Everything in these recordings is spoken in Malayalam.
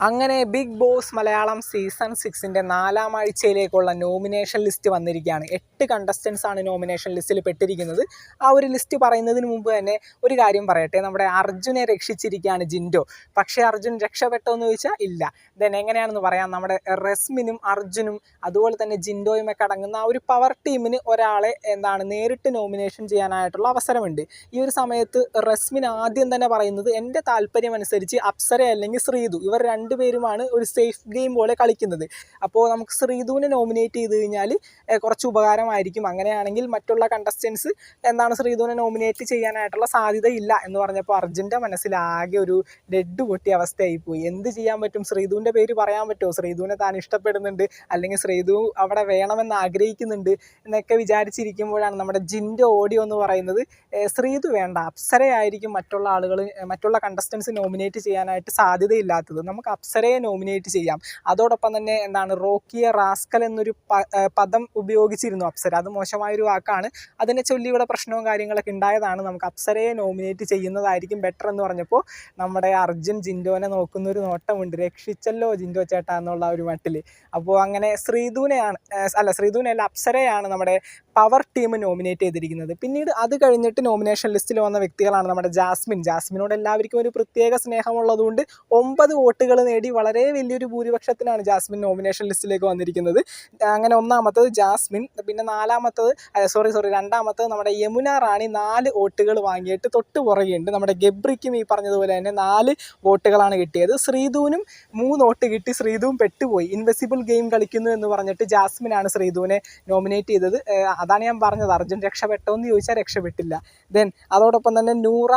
അങ്ങനെ ബിഗ് ബോസ് മലയാളം സീസൺ സിക്സിന്റെ നാലാം ആഴ്ചയിലേക്കുള്ള നോമിനേഷൻ ലിസ്റ്റ് വന്നിരിക്കുകയാണ്. എട്ട് കണ്ടസ്റ്റൻസ് ആണ് നോമിനേഷൻ ലിസ്റ്റിൽ പെട്ടിരിക്കുന്നത്. ആ ഒരു ലിസ്റ്റ് പറയുന്നതിന് മുമ്പ് തന്നെ ഒരു കാര്യം പറയട്ടെ. നമ്മുടെ അർജുനെ രക്ഷിച്ചിരിക്കുകയാണ് ജിൻഡോ. പക്ഷേ അർജുൻ രക്ഷപ്പെട്ടോ എന്ന് ചോദിച്ചാൽ ഇല്ല. ദെൻ എങ്ങനെയാണെന്ന് പറയാം. നമ്മുടെ റെസ്മിനും അർജുനും അതുപോലെ തന്നെ ജിൻഡോയും ഒക്കെ അടങ്ങുന്ന ആ ഒരു പവർ ടീമിന് ഒരാളെ എന്താണ് നേരിട്ട് നോമിനേഷൻ ചെയ്യാനായിട്ടുള്ള അവസരമുണ്ട്. ഈ ഒരു സമയത്ത് റസ്മിൻ ആദ്യം തന്നെ പറയുന്നത് എന്റെ താല്പര്യം അനുസരിച്ച് അപ്സര അല്ലെങ്കിൽ ശ്രീതു ഇവർ രണ്ടുപേരുമാണ് ഒരു സേഫ് ഗെയിം പോലെ കളിക്കുന്നത്. അപ്പോൾ നമുക്ക് ശ്രീധുവിനെ നോമിനേറ്റ് ചെയ്ത് കഴിഞ്ഞാൽ കുറച്ച് ഉപകാരമായിരിക്കും. അങ്ങനെയാണെങ്കിൽ മറ്റുള്ള കണ്ടസ്റ്റൻസ് എന്താണ് ശ്രീധുവിനെ നോമിനേറ്റ് ചെയ്യാനായിട്ടുള്ള സാധ്യത ഇല്ല എന്ന് പറഞ്ഞപ്പോൾ അർജുന്റെ മനസ്സിൽ ആകെ ഒരു ഡെഡ് പൊട്ടിയ അവസ്ഥയായി പോയി എന്ത് ചെയ്യാൻ പറ്റും? ശ്രീധുവിന്റെ പേര് പറയാൻ പറ്റുമോ? ശ്രീധുവിനെ താൻ ഇഷ്ടപ്പെടുന്നുണ്ട് അല്ലെങ്കിൽ ശ്രീധു അവിടെ വേണമെന്ന് ആഗ്രഹിക്കുന്നുണ്ട് എന്നൊക്കെ വിചാരിച്ചിരിക്കുമ്പോഴാണ് നമ്മുടെ ജിന്റെ ഓഡിയോ എന്ന് പറയുന്നത് ശ്രീധു വേണ്ട അപ്സരയായിരിക്കും മറ്റുള്ള ആളുകൾ മറ്റുള്ള കണ്ടസ്റ്റൻസ് നോമിനേറ്റ് ചെയ്യാനായിട്ട് സാധ്യതയില്ലാത്തത്. നമുക്ക് അപ്സരയെ നോമിനേറ്റ് ചെയ്യാം. അതോടൊപ്പം തന്നെ എന്താണ് റോക്കിയ റാസ്കൽ എന്നൊരു പദം ഉപയോഗിച്ചിരുന്നു അപ്സര. അത് മോശമായൊരു വാക്കാണ്. അതിനെ ചൊല്ലി ഇവിടെ പ്രശ്നവും കാര്യങ്ങളൊക്കെ ഉണ്ടായതാണ്. നമുക്ക് അപ്സരയെ നോമിനേറ്റ് ചെയ്യുന്നതായിരിക്കും ബെറ്റർ എന്ന് പറഞ്ഞപ്പോൾ നമ്മുടെ അർജുൻ ജിൻഡോനെ നോക്കുന്ന ഒരു നോട്ടമുണ്ട്. രക്ഷിച്ചല്ലോ ജിൻഡോ ചേട്ടാ എന്നുള്ള ഒരു മട്ടിൽ അപ്പോൾ അങ്ങനെ ശ്രീധുവിനെയാണ് അല്ല ശ്രീധുവിനെ അല്ല അപ്സരയാണ് നമ്മുടെ പവർ ടീം നോമിനേറ്റ് ചെയ്തിരിക്കുന്നത്. പിന്നീട് അത് കഴിഞ്ഞിട്ട് നോമിനേഷൻ ലിസ്റ്റിൽ വന്ന വ്യക്തികളാണ് നമ്മുടെ ജാസ്മിൻ. ജാസ്മിനോട് എല്ലാവർക്കും ഒരു പ്രത്യേക സ്നേഹമുള്ളതുകൊണ്ട് ഒമ്പത് വോട്ടുകൾ നേടി വളരെ വലിയൊരു ഭൂരിപക്ഷത്തിനാണ് ജാസ്മിൻ നോമിനേഷൻ ലിസ്റ്റിലേക്ക് വന്നിരിക്കുന്നത്. അങ്ങനെ ഒന്നാമത്തത് ജാസ്മിൻ പിന്നെ നാലാമത്തത് സോറി സോറി രണ്ടാമത്തത് നമ്മുടെ യമുന റാണി നാല് വോട്ടുകൾ വാങ്ങിയിട്ട് തൊട്ട് പുറകെയുണ്ട്. നമ്മുടെ ഗബ്രിക്കും ഈ പറഞ്ഞതുപോലെ തന്നെ നാല് വോട്ടുകളാണ് കിട്ടിയത്. ശ്രീധുവിനും മൂന്ന് വോട്ട് കിട്ടി. ശ്രീധുവും പെട്ടുപോയി. ഇൻവെസിബിൾ ഗെയിം കളിക്കുന്നു എന്ന് പറഞ്ഞിട്ട് ജാസ്മിനാണ് ശ്രീധുവിനെ നോമിനേറ്റ് ചെയ്തത്. അതാണ് ഞാൻ പറഞ്ഞത്. അർജുൻ രക്ഷപ്പെട്ടോ എന്ന് ചോദിച്ചാൽ രക്ഷപ്പെട്ടില്ല. ദെൻ അതോടൊപ്പം തന്നെ നൂറ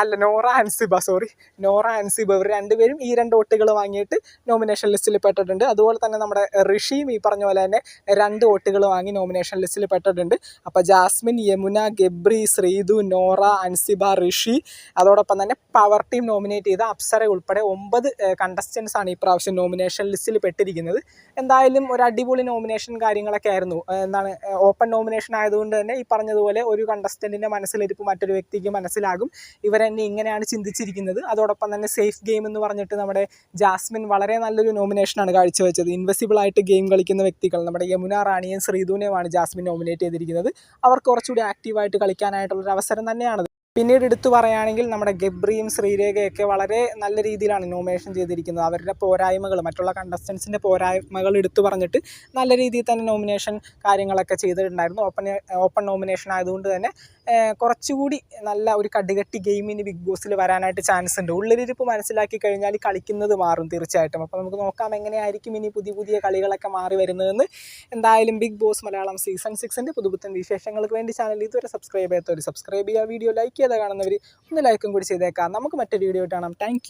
അല്ല നോറ ആൻസിബ സോറി നോറ ആൻസിബ ഇവർ രണ്ടുപേരും ഈ രണ്ട് വോട്ടുകൾ വാങ്ങിയിട്ട് നോമിനേഷൻ ലിസ്റ്റിൽ പെട്ടിട്ടുണ്ട്. അതുപോലെ തന്നെ നമ്മുടെ ഋഷിയും ഈ പറഞ്ഞ പോലെ തന്നെ രണ്ട് വോട്ടുകൾ വാങ്ങി നോമിനേഷൻ ലിസ്റ്റിൽ പെട്ടിട്ടുണ്ട്. അപ്പോൾ ജാസ്മിൻ യമുന ഗബ്രി ശ്രീതു നോറ അൻസിബ ഋഷി അതോടൊപ്പം തന്നെ പവർ ടീം നോമിനേറ്റ് ചെയ്ത അപ്സര ഉൾപ്പെടെ ഒമ്പത് കണ്ടസ്റ്റൻസ് ആണ് ഈ പ്രാവശ്യം നോമിനേഷൻ ലിസ്റ്റിൽ പെട്ടിരിക്കുന്നത്. എന്തായാലും ഒരു അടിപൊളി നോമിനേഷൻ കാര്യങ്ങളൊക്കെ ആയിരുന്നു. എന്താണ് ഓപ്പൺ നോമിനേഷൻ ആയതുകൊണ്ട് തന്നെ ഈ പറഞ്ഞതുപോലെ ഒരു കണ്ടസ്റ്റന്റിന്റെ മനസ്സിലിരിപ്പ് മറ്റൊരു വ്യക്തിക്ക് മനസ്സിലാകും. ഇവരെന്നെ ഇങ്ങനെയാണ് ചിന്തിച്ചിരിക്കുന്നത്. അതോടൊപ്പം തന്നെ സേഫ് ഗെയിം എന്ന് പറഞ്ഞിട്ട് നമ്മുടെ ജാസ്മിൻ വളരെ നല്ലൊരു നോമിനേഷനാണ് കാഴ്ചവെച്ചത്. ഇൻവെസിബിൾ ആയിട്ട് ഗെയിം കളിക്കുന്ന വ്യക്തികൾ. നമ്മുടെ യമുന റാണിയും ശ്രീധുനെയുമാണ് ജാസ്മിൻ നോമിനേറ്റ് ചെയ്തിരിക്കുന്നത്. അവർക്ക് കുറച്ചുകൂടി ആക്റ്റീവായിട്ട് കളിക്കാനായിട്ടുള്ളൊരു അവസരം തന്നെയാണ്. പിന്നീട് എടുത്തു പറയുകയാണെങ്കിൽ നമ്മുടെ ഗബ്രിയും ശ്രീരേഖയൊക്കെ വളരെ നല്ല രീതിയിലാണ് നോമിനേഷൻ ചെയ്തിരിക്കുന്നത്. അവരുടെ പോരായ്മകൾ മറ്റുള്ള കണ്ടസ്റ്റൻസിന്റെ പോരായ്മകൾ എടുത്തു പറഞ്ഞിട്ട് നല്ല രീതിയിൽ തന്നെ നോമിനേഷൻ കാര്യങ്ങളൊക്കെ ചെയ്തിട്ടുണ്ടായിരുന്നു. ഓപ്പൺ ഓപ്പൺ നോമിനേഷൻ ആയതുകൊണ്ട് തന്നെ കുറച്ചുകൂടി നല്ല ഒരു കടുകട്ടി ഗെയിമിന് ബിഗ് ബോസിൽ വരാനായിട്ട് ചാൻസ് ഉണ്ട്. ഉള്ളിലിരിപ്പ് മനസ്സിലാക്കി കഴിഞ്ഞാൽ കളിക്കുന്നത് മാറും തീർച്ചയായിട്ടും. അപ്പോൾ നമുക്ക് നോക്കാം എങ്ങനെയായിരിക്കും ഇനി പുതിയ പുതിയ കളികളൊക്കെ മാറി വരുന്നതെന്ന്. എന്തായാലും ബിഗ് ബോസ് മലയാളം സീസൺ സിക്സിന്റെ പുതുപുത്തൻ വിശേഷങ്ങൾക്ക് വേണ്ടി ചാനൽ ഇതുവരെ സബ്സ്ക്രൈബ് ചെയ്യാത്തവർ സബ്സ്ക്രൈബ് ചെയ്യുക വീഡിയോ ലൈക്ക് ചെയ്ത് കാണുന്നവർ ഒന്ന് ലൈക്കും കൂടി ചെയ്തേക്കാം. നമുക്ക് മറ്റൊരു വീഡിയോ കാണാം. താങ്ക്